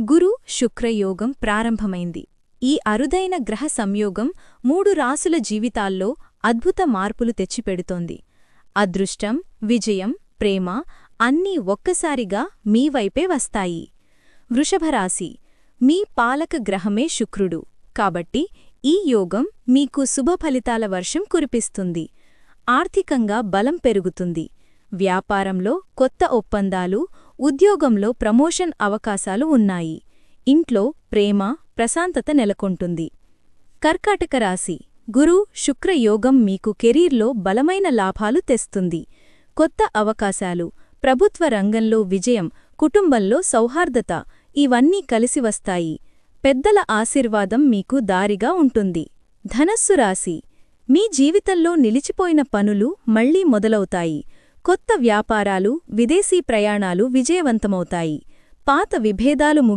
గురు శుక్రయోగం ప్రారంభమైంది. ఈ అరుదైన గ్రహ సంయోగం మూడు రాసుల జీవితాల్లో అద్భుత మార్పులు తెచ్చిపెడుతోంది. అదృష్టం విజయం ప్రేమ అన్నీ ఒక్కసారిగా మీ వైపే వస్తాయి. వృషభరాశి మీ పాలక గ్రహమే శుక్రుడు. కాబట్టి ఈ యోగం మీకు శుభఫలితాల వర్షం కురిపిస్తుంది. ఆర్థికంగా బలం పెరుగుతుంది. వ్యాపారంలో కొత్త ఒప్పందాలు ఉద్యోగంలో ప్రమోషన్ అవకాశాలు ఉన్నాయి. ఇంట్లో ప్రేమ ప్రశాంతత నెలకొంటుంది. కర్కాటక రాశి. గురు శుక్రయోగం మీకు కెరీర్లో బలమైన లాభాలు తెస్తుంది. కొత్త అవకాశాలు. ప్రభుత్వ రంగంలో విజయం కుటుంబంలో సౌహార్దత ఇవన్నీ కలిసి వస్తాయి. పెద్దల ఆశీర్వాదం మీకు దారిగా ఉంటుంది. ధనస్సు రాశి. మీ జీవితంలో నిలిచిపోయిన పనులు మళ్ళీ మొదలవుతాయి. కొత్త వ్యాపారాలు విదేశీ ప్రయాణాలు విజయవంతమవుతాయి. పాత విభేదాలు ముగి